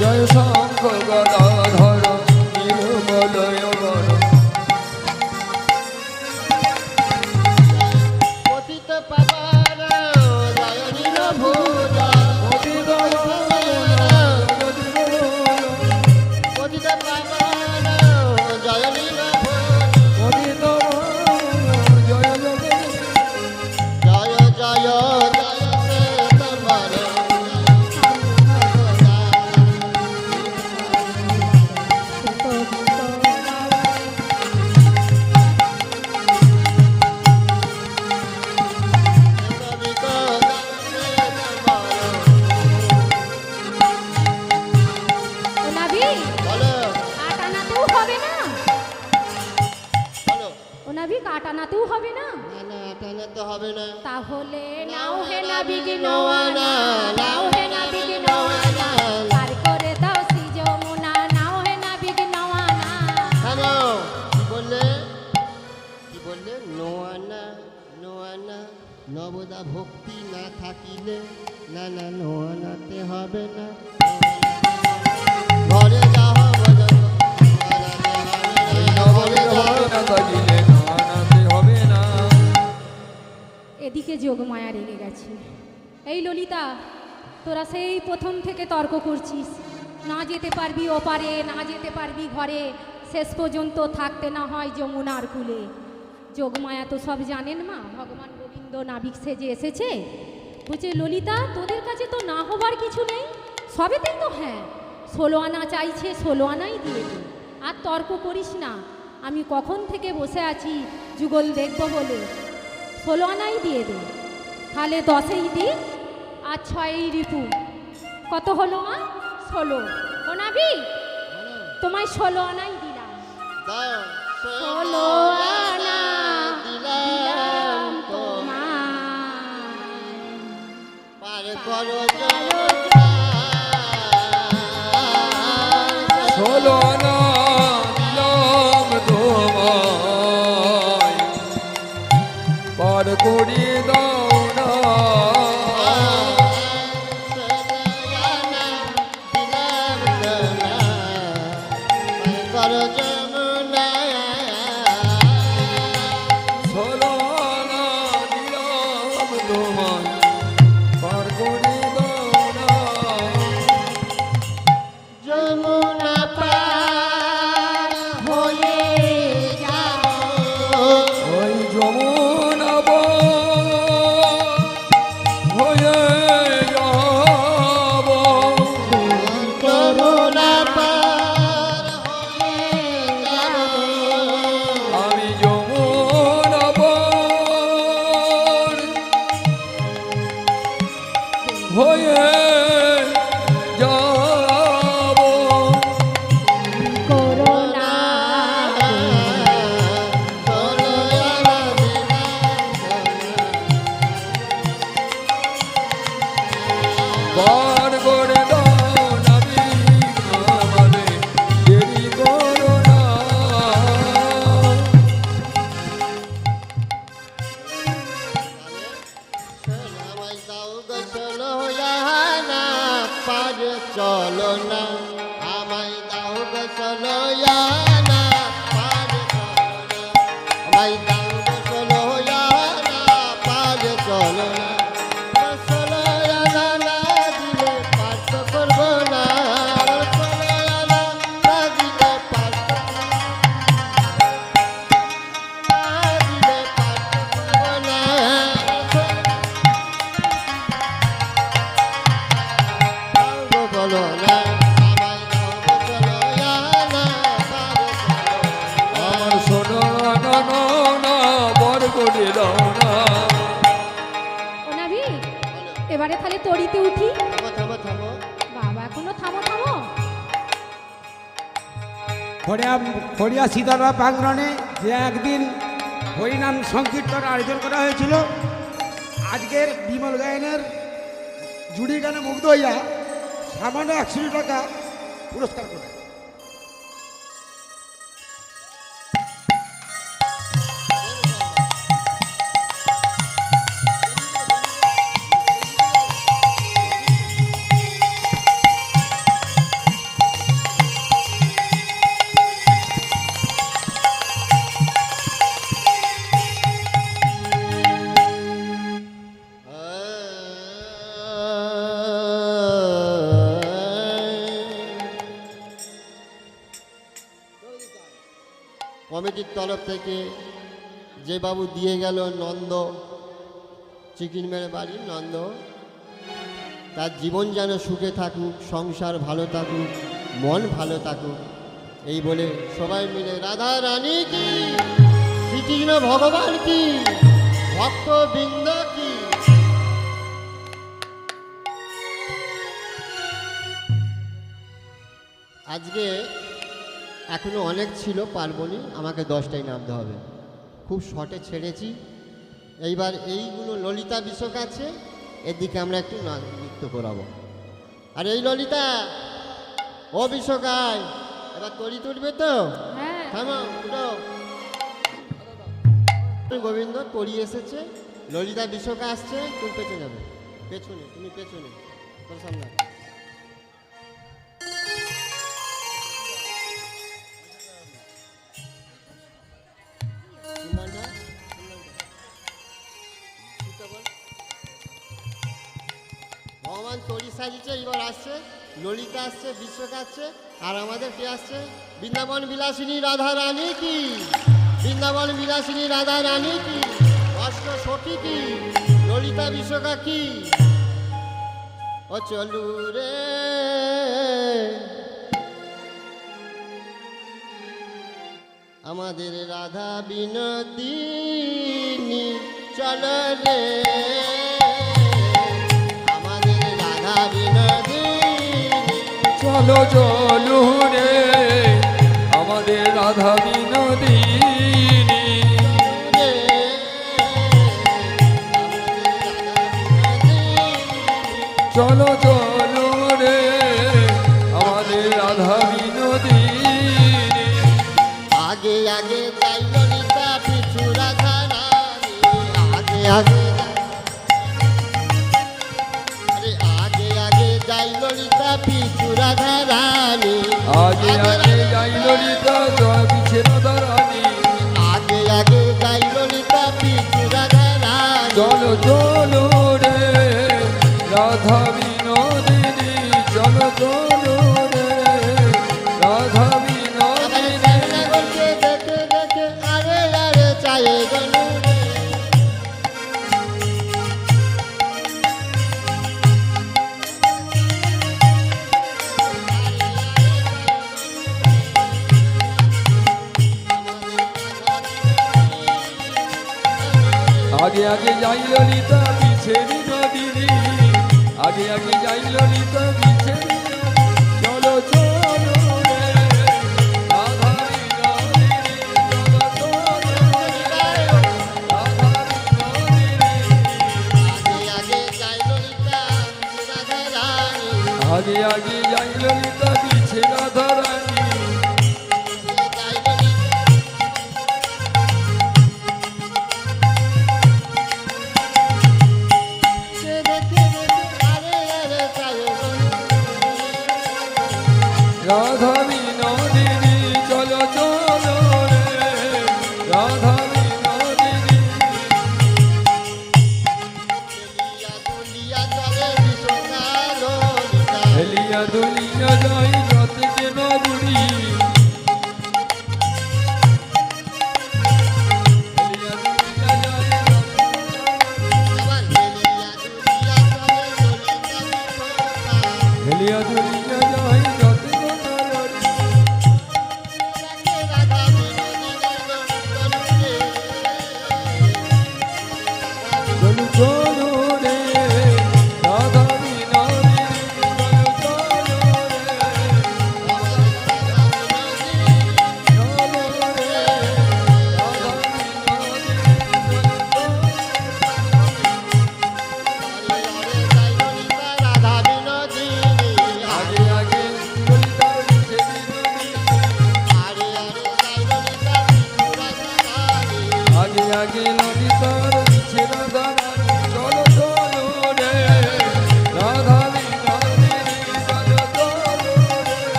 人生各有的 ও নাভি কাট আনাতেও হবে না। না না হবে না। তাহলে নাও হে নাবিক নোয়ানা নাও হে নাবিক নোয়ানা পার করে দাও শ্রী যমুনা নাও হে নাবিক নোয়ানা কেন কি বললে? কি বললে? নোয়ানা নোয়ানা নবদা ভক্তি না থাকিলে না না নোয়ানাতে হবে না। ঘরে যাওয়া ভজন নবমী না এদিকে যোগমায়া রেগে গেছে। এই ললিতা, তোরা সেই প্রথম থেকে তর্ক করছিস। না যেতে পারবি ওপারে, না যেতে পারবি ঘরে। শেষ পর্যন্ত থাকতে না হয় যমুনার কুলে। যোগমায়া তো সব জানেন মা, ভগবান গোবিন্দ নাবিক সেজে এসেছে। বলছে, ললিতা, তোদের কাছে তো না হবার কিছু নেই? সবেতেই তো হ্যাঁ। ষোলো আনা চাইছে, ষোলো আনাই দিয়ে আর তর্ক করিস না। আমি কখন থেকে বসে আছি যুগল দেখব বলে। ষোলো আনাই দিয়ে দে তাহলে দশেই দি আর ছয়ই রিপু। কত হলো মা? ষোলো। ও নাবি তোমায় ষোলো আনাই দিলাম ষোলো আনা দিলাম তোমায়। পার করো পার এবারে তড়িতে উঠি। থামো থামো থামো। বাবা এখনও থামো থামো। ফড়িয়া সীতারা প্রাঙ্গণে যে একদিন হরিনাম সংকীর্তন আয়োজন করা হয়েছিল আজকের বিমল গায়নের জুড়ি গানে মুগ্ধ হইয়া সামান্য একশো টাকা পুরস্কার করে। কমিটির তরফ থেকে যে বাবু দিয়ে গেল নন্দ চিকেন মেরে বাড়ি, নন্দ। তার জীবন যেন সুখে থাকুক, সংসার ভালো থাকুক, মন ভালো থাকুক, এই বলে সবাই মিলে রাধা রানী কি শ্রীকৃষ্ণ ভগবান কি ভক্ত বৃন্দ কি। আজকে এখনও অনেক ছিল পারবনি। আমাকে দশটাই নামতে হবে। খুব শর্টে ছেড়েছি। এইবার এইগুলো ললিতা বিশক আছে এদিকে আমরা একটু নৃত্য করাবো। আর এই ললিতা ও বিশ্বকায় এবার তরি তুলবে তো? হ্যাঁ। থামো উঠো। গোবিন্দ তরি এসেছে। ললিতা বিশ্বকা আসছে তুমি পেছনে যাবে। পেছনে তুমি পেছনে। তোর সামনে। আসছে, ললিতা আসছে, বিশ্বক আসছে, আর আমাদের কে আসছে? বৃন্দাবন বিলাসিনী রাধা রানী কি? বৃন্দাবন বিলাসিনী রাধা রানী কি? অষ্ট সখী কি? ললিতা বিশ্বকা কি? ও চলু রে। আমাদের রাধা বিনোদিনী, চল রে। চলো জলুরে রে আমাদের রাধা বিনোদিনী চলো চলো আগে যাই ললিতা পিছে দিদি আগে আগে যাই ললিতা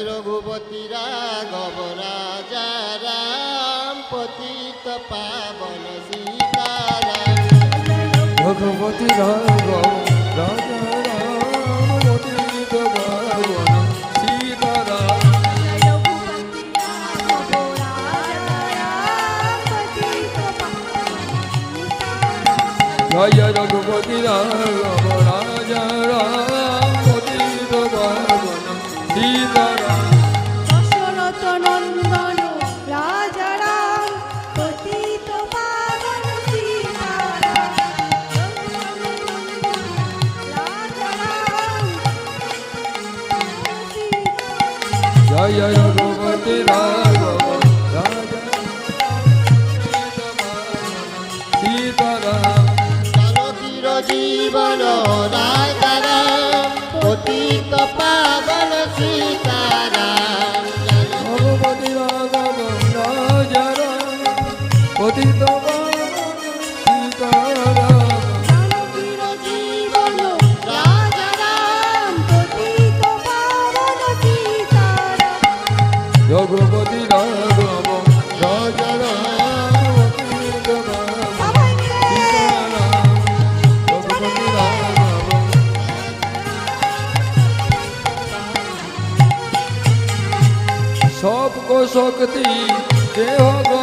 রঘুপতিরা গবরাজা রাম পতিত পাবন সীতারাম রঘুপতি রাজা রাম পতিত পাবন সীতারাম জয় রঘুপতি রাম જય રઘુપતિ રાઘવ સીતારામ જીવન પોતી ಭಕ್ತಿ ದೇವಗ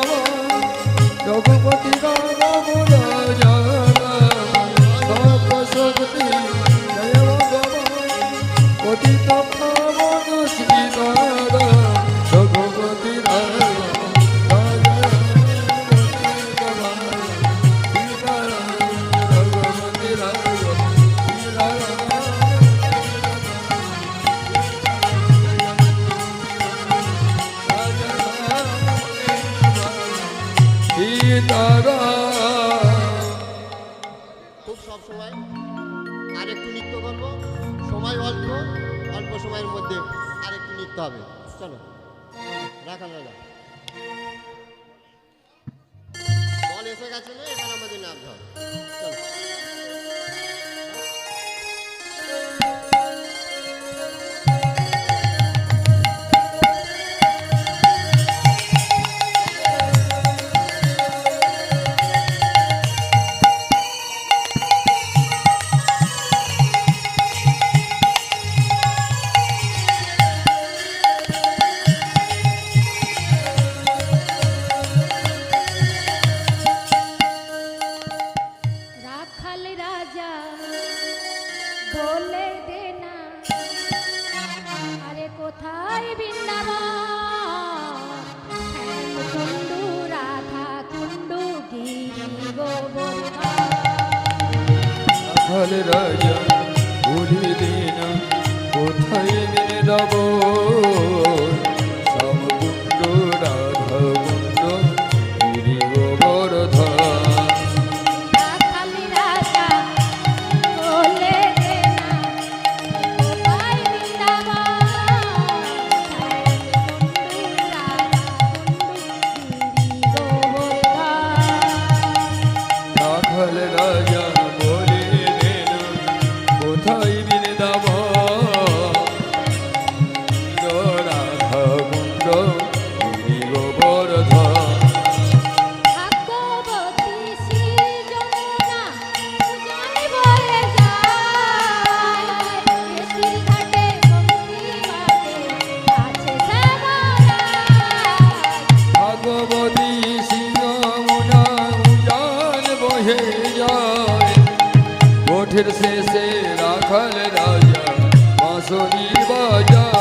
રાખલ રાજા માસોની બાજા.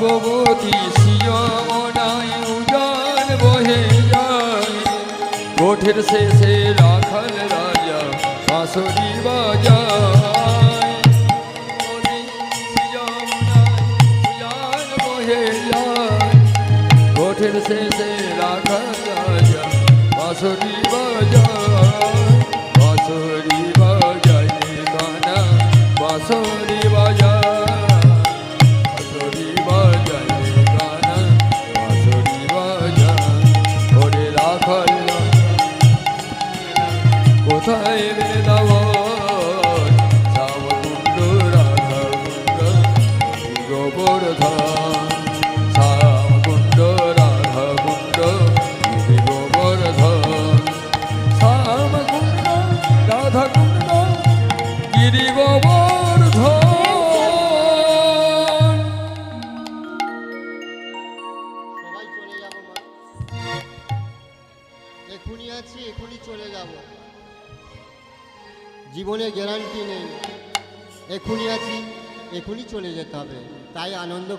ভগবতী শিয়মনায় উজান বহে যায়। কোঠের শেষে রাখাল রাজা বাঁশরি বাজায়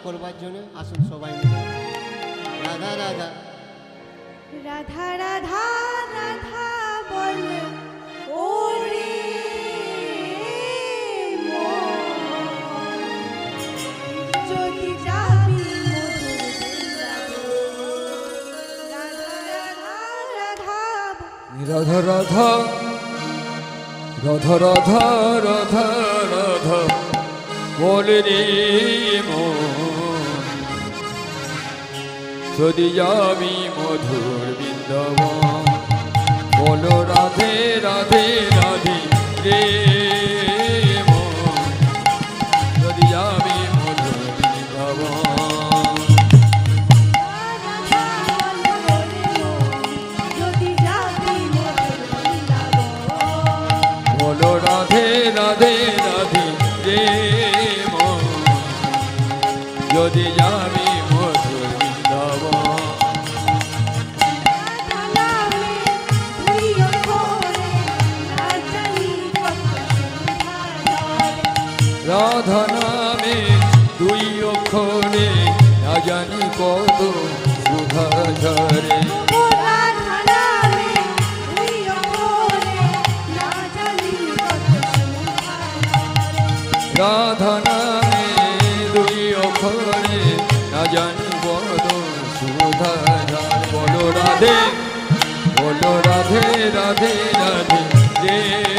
করবার জন্য আসুন সবাই মিলে রাধা রাধা রাধা রাধা রাধা বল ওরে। যদি যাবি। রাধা রাধা রাধা রাধা রাধা রাধা রাধা রাধা রাধা বলে রে মন যদি যাবি মধুর বৃন্দাবন বলো রাধে রাধে রাধে রে। রাধা নামে দুই অক্ষরে না জানি কত সুধা ঝরে রাধা নামে রাধা দুই অক্ষরে না জানি কত সুধা ঝরে বলো রাধে বলো রাধে রাধে রাধে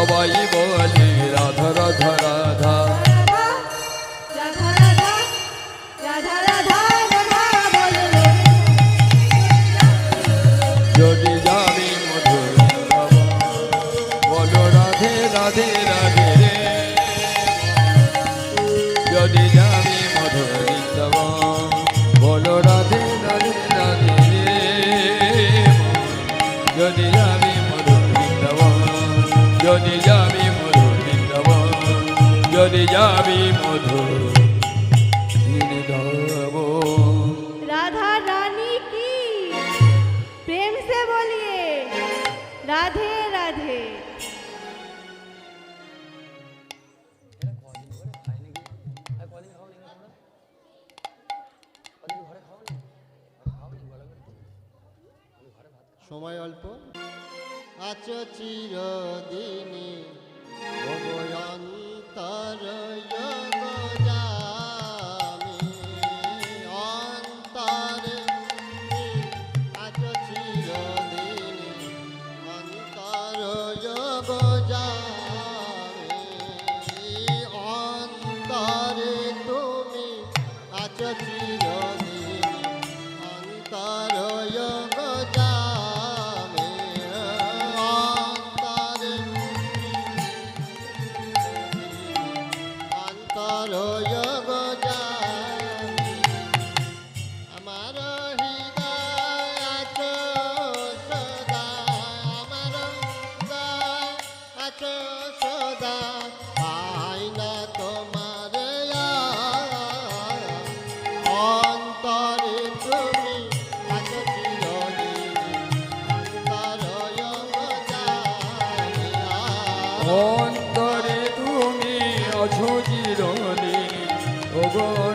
সবাই বলে রাধা রাধা যাবে মধু। রাধা রানী কি? প্রেম সে বলিয়ে রাধে রাধে। সময় অল্প। আচ্ছা আচো চিরদিনী ভগবান 我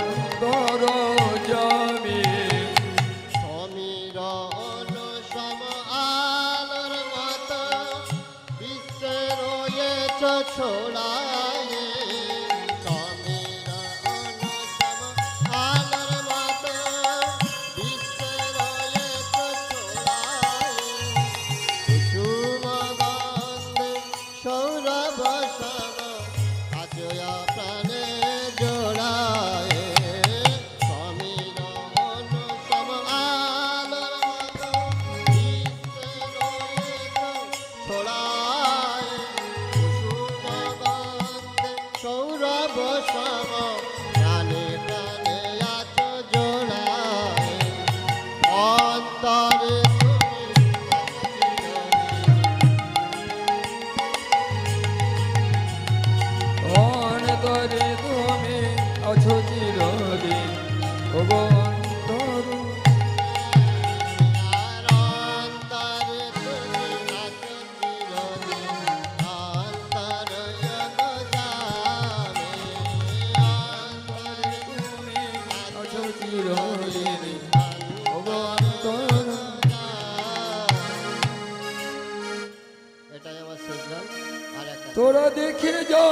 তোরা দেখে যা,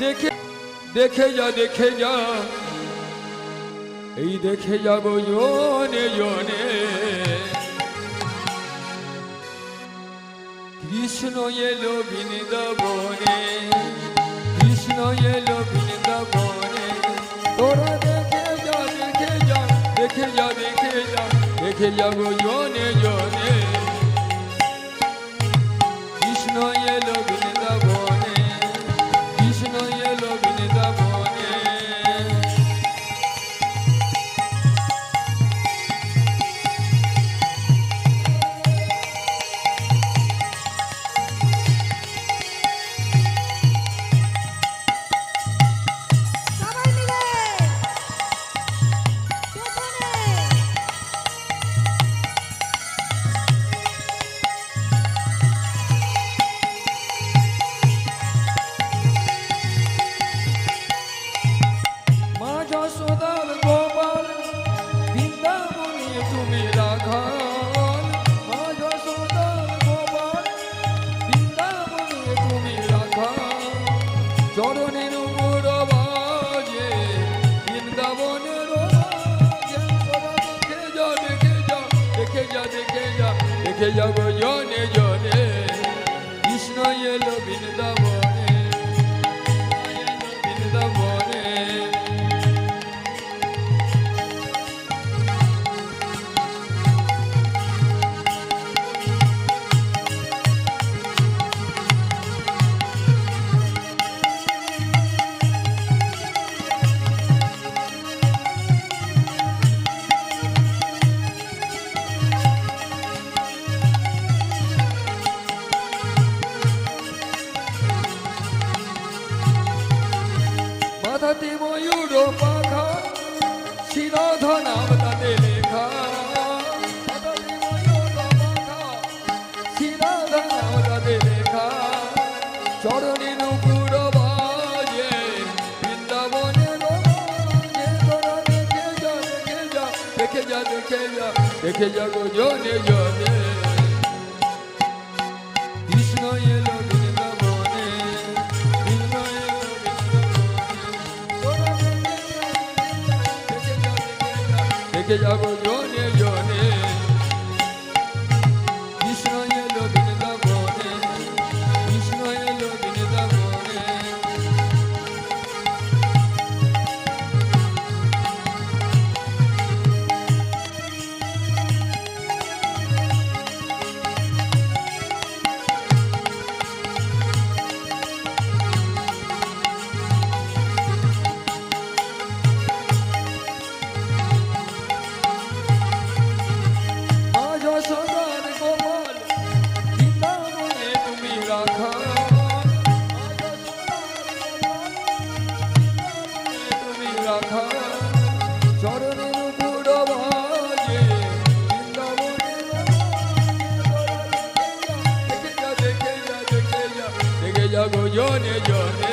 দেখে দেখে যা দেখে যা। এই দেখে যাব জনে জনে কৃষ্ণ এলো বনে কৃষ্ণ এলো বনে তোরা দেখে যা দেখে যা দেখে যা দেখে যা, দেখে যাব জনে জনে জনে দেখে যা গো জনে